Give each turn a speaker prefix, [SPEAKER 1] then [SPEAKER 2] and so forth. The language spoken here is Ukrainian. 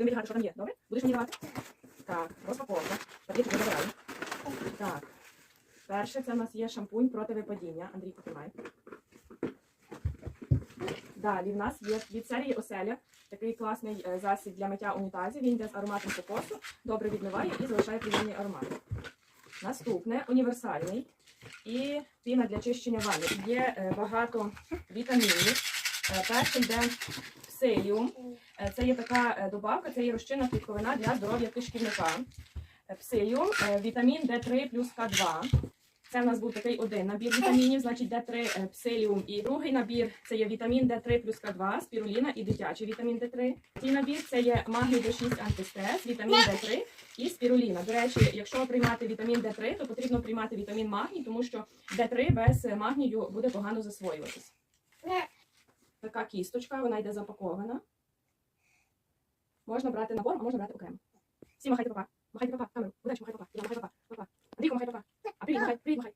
[SPEAKER 1] будемо відгадати, що там є. Добре? Будеш мені? Так, розпаковка. Таблетки забираю. Так. Перше, це у нас є шампунь проти випадіння. Андрій, потримай. Далі в нас є від серії Оселя такий класний е, засіб для миття унітазів. Він йде з ароматом кокосу, добре відмиває і залишає приємний аромат. Наступне універсальний і піна для чищення ванни. Є е, багато вітамінів. Е, Перший йде псиліум. Е, Це є така е, добавка, це є розчинна клітковина для здоров'я кишківника. Псиліум, вітамін D3 плюс К2. Це в нас був такий один набір вітамінів, значить D3 е, псиліум. І другий набір це є вітамін D3 плюс К2, спіруліна і дитячий вітамін D3. Цей набір це є магній D6 антистрес, вітамін D3 і спіруліна. До речі, якщо приймати вітамін D3, то потрібно приймати вітамін магній, тому що D3 без магнію буде погано засвоюватись. Така кісточка, вона йде запакована. Можна брати набор, а можна брати окремо. Всі махайте папа. Махайте папа, камеру. Удачі, махай папа. Я махай папа. Андрійко, махай папа. А привіт, махай, привіт, махай.